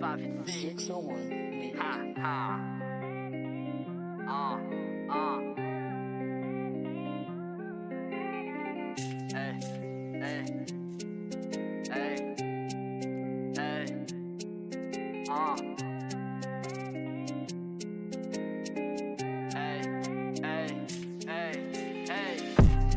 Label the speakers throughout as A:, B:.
A: five fifty six
B: someone.
A: ha ha uh uh hey hey hey hey uh hey hey hey hey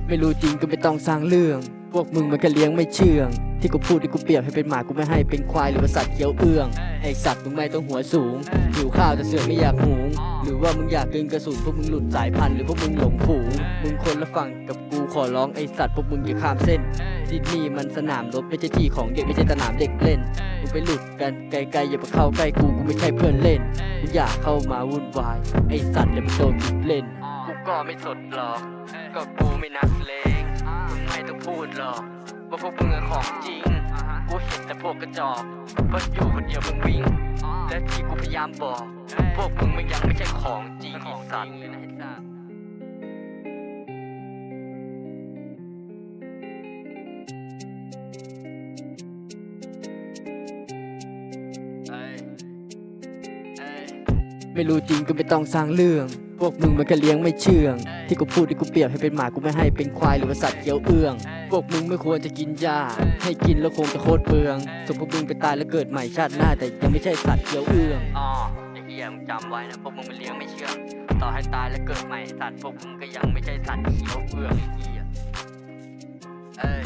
C: ไม่รู้จริงก็ไม่ต้องสร้างเรื่อง พวกมึงมันก็เลี้ยงไม่เชื่อง ที่กูพูดที่กูเปรียบให้เป็นหมากูไม่ให้เป็นควายหรือว่าสัตว์เคี้ยวเอื้องไอสัตว์มึงไม่ต้องหัวสูงหิวข้าวแต่เสือกไม่อยากหุงหรือว่ามึงอยากกินกระสุนพวกมึงหลุดสายพันธุ์หรือพวกมึงหลงฝูงมึงคนละฝั่งกับกูขอร้องไอสัตว์พวกมึงอย่าข้ามเส้นที่นี่มันสนามรบไม่ใช่ที่ของเด็กไม่ใช่สนามเด็กเล่นมึงไปหลุดกันไกลๆอย่ามาเข้าใกล้กูกูไม่ใช่เพื่อนเล่นมึงอยากเข้ามาวุ่นวายไอสัตว์อย่ามาโดนกิดเล่นกูก็ไม่สดหรอกก็กูไม่นักเลงมึงไม่ต้องพูดหรอก พวกมึงอะของจริง กูเห็นแต่พวกกระจอกเพราะอยู่คนเดียวมึงวิ่ง และที่กูพยายามบอก พวกมึงมันยังไม่ใช่ของจริงไอ้สัตว์เลยนะไอ้สัตว์ไม่รู้จริงก็ไม่ต้องสร้างเรื่อง พวกมึงมันก็เลี้ยงไม่เชื่อง ที่กูพูดที่กูเปรียบให้เป็นหมากูไม่ให้เป็นควายหรือว่าสัตว์เคี้ยวเอื้อง พวกมึงไม่ควรจะกินยาให้กินแล้วคงจะโคตรเปลืองส่วนพวกมึงไปตายแล้วเกิดใหม่ชาติหน้าแต่ยังไม่ใช่สัตว์เคี้ยวเอื้อง
A: อ๋อไอ้เหี้ยมึงจำไว้นะพวกมึงมันเลี้ยงไม่เชื่อง ต่อให้ตายแล้วเกิดใหม่สัตว์พวกมึงก็ยังไม่ใช่สัตว์เขียวเปลืองไอ้เหี้ยเอ้ย